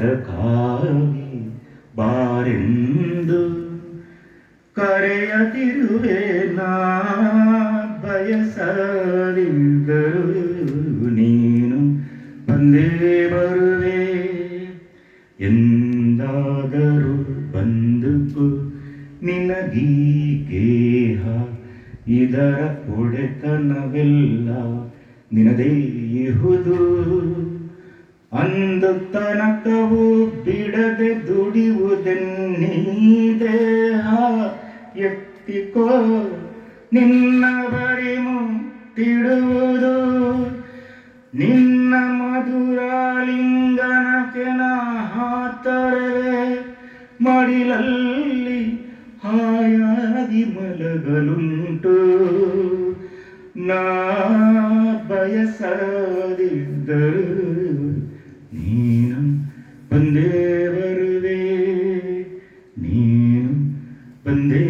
ಅದಕ್ಕಾಗಿ ಬಾರೆಂದು ಕರೆಯದಿರುವೆ ನಾ ನೀನು ಬಂದೇ ಬರುವೆ ಎಂದಾದರೂ ಬಂದುಕು ನಿನಗೀಗೇಹ ಇದರ ಒಡೆತನವೆಲ್ಲ ನಿನದೇ ಇಹುದು ಅಂದು ತನಕವು ಬಿಡದೆ ದುಡಿಯುವುದೆನ್ನೀ ಎತ್ತಿಕೋ, ನಿನ್ನ ಬರಿ ಮುಟ್ಟಿಡುವುದು. ನಿನ್ನ ಮಧುರಾಲಿಂಗನಕ್ಕೆ ಕೆನ ಹಾತರವೆ ಮಡಿಲಲ್ಲಿ ಹಾಯಾಗಿ ಮಲಗಲುಂಟು. ನಾ ಬಯಸದಿದ್ದರು ನೀನು ಬಂದೇ ಬರುವೆ ನೀನು ಬಂದೇ